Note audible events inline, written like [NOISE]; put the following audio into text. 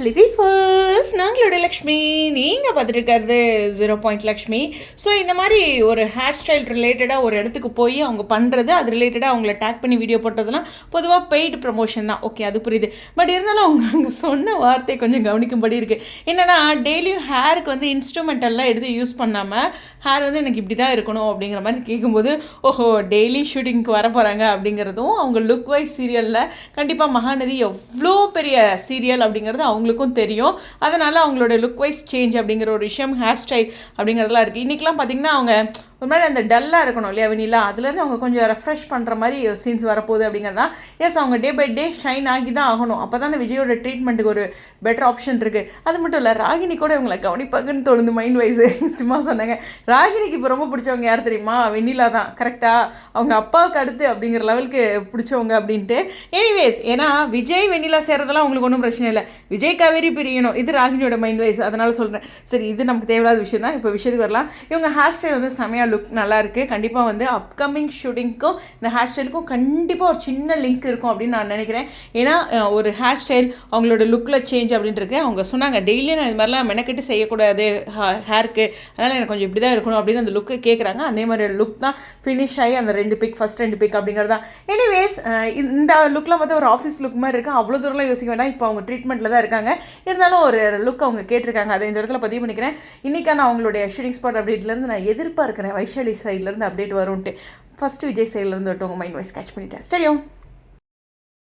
Hello first நாங்களோட Lakshmi. நீங்கள் பார்த்துட்டு இருக்கிறது ஜீரோ பாயிண்ட் லக்ஷ்மி. ஸோ இந்த மாதிரி ஒரு ஹேர் ஸ்டைல் ரிலேட்டடாக ஒரு இடத்துக்கு போய் அவங்க பண்ணுறது அது ரிலேட்டடாக அவங்கள டேக் பண்ணி வீடியோ போட்டதெல்லாம் பொதுவாக பெய்டு ப்ரமோஷன் தான். ஓகே அது புரியுது. பட் இருந்தாலும் அவங்க அங்கே சொன்ன வார்த்தை கொஞ்சம் கவனிக்கும்படி இருக்குது என்னென்னா டெய்லியும் ஹேருக்கு வந்து இன்ஸ்ட்ருமெண்டல்லாம் எடுத்து யூஸ் பண்ணாமல் ஹேர் வந்து எனக்கு இப்படி தான் இருக்கணும் அப்படிங்கிற மாதிரி கேட்கும்போது ஓஹோ டெய்லி ஷூட்டிங்க்கு வர போகிறாங்க அப்படிங்கிறதும் அவங்க லுக் வைஸ் சீரியலில் கண்டிப்பாக மகாநதி எவ்வளோ பெரிய சீரியல் அப்படிங்கிறது அவங்களுக்கும் தெரியும். அதனால் அவங்களோட லுக் வைஸ் சேஞ்ச் அப்படிங்கிற ஒரு விஷயம் ஹேர் ஸ்டைல் அப்படிங்கிறதெல்லாம் இருக்குது இன்றைக்கெலாம் பார்த்திங்கன்னா அவங்க ஒரு மாதிரி அந்த டல்லாக இருக்கணும் இல்லையா வெண்ணிலா? அதுலேருந்து அவங்க கொஞ்சம் ரெஃப்ரெஷ் பண்ணுற மாதிரி சீன்ஸ் வரப்போகுது அப்படிங்கிறதா? எஸ் அவங்க டே பை டே ஷைன் ஆகி தான் ஆகணும். அப்போ தான் அந்த விஜயோட ட்ரீட்மெண்ட்டுக்கு ஒரு பெட்டர் ஆப்ஷன் இருக்குது அது மட்டும் இல்லை ராகினி கூட இவங்களை கவனிப்பாங்கன்னு தோணுது மைண்ட் வைஸ் [LAUGHS] சும்மா சொன்னாங்க. ராகினிக்கு இப்போ ரொம்ப பிடிச்சவங்க யார் தெரியுமா? வெண்ணிலா தான். கரெக்டாக அவங்க அப்பாவுக்கு அடுத்து அப்படிங்கிற லெவலுக்கு பிடிச்சவங்க அப்படின்ட்டு. எனிவேஸ் ஏன்னா விஜய் வெண்ணிலா சேர்றதெல்லாம் உங்களுக்கு ஒன்றும் பிரச்சனை இல்லை. விஜய் காவேரி பிரியணும். இது ராகினியோட மைண்ட் வைஸ் அதனால் சொல்கிறேன் சரி இது நமக்கு தேவையில்லாத விஷயம் தான் இப்போ விஷயத்துக்கு வரலாம். இவங்க ஹேர் ஸ்டைல் வந்து செமையாக லுக் நல்லா இருக்குது கண்டிப்பாக வந்து அப்கமிங் ஷூட்டிங்க்கும் இந்த ஹேர் ஸ்டைலுக்கும் கண்டிப்பாக ஒரு சின்ன லிங்க் இருக்கும் அப்படின்னு நான் நினைக்கிறேன். ஏன்னா ஒரு ஹேர் ஸ்டைல் அவங்களோட லுக்கில் சேஞ்ச் அப்படின்ட்டு இருக்கு அவங்க சொன்னாங்க டெய்லியும் நான் இது மாதிரிலாம் மெனக்கெட்டு செய்யக்கூடாது ஹேருக்கு அதனால் எனக்கு கொஞ்சம் இப்படி தான் இருக்கணும் அப்படின்னு அந்த லுக்கு கேட்குறாங்க அதே மாதிரி லுக் தான் ஃபினிஷ் ஆகி அந்த ரெண்டு பிக் ஃபஸ்ட் ரெண்டு பிக் அப்படிங்கிறது தான். எனிவேஸ் இந்த லுக்லாம் பார்த்தா ஒரு ஆஃபீஸ் லுக் மாதிரி இருக்குது அவ்வளோ தூரம்லாம் யோசிக்க வேண்டாம். இப்போ அவங்க ட்ரீட்மெண்ட்டில் தான் இருக்காங்க. இருந்தாலும் ஒரு லுக் அவங்க கேட்டிருக்காங்க. அதை இந்த இடத்துல பதிவு பண்ணிக்கிறேன். இன்றைக்கான அவங்களுடைய ஷூட்டிங் ஸ்பாட் அப்டேட்லேருந்து நான் எதிர்பார்க்குறேன். வைஷாலி சைட்லேருந்து அப்டேட் வரும்ன்ட்டு ஃபஸ்ட்டு விஜய் சைட்லேருந்து விட்டு உங்கள் மைண்ட் வாய்ஸ் கேட்ச் பண்ணிட்டேன். ஸ்டடியும்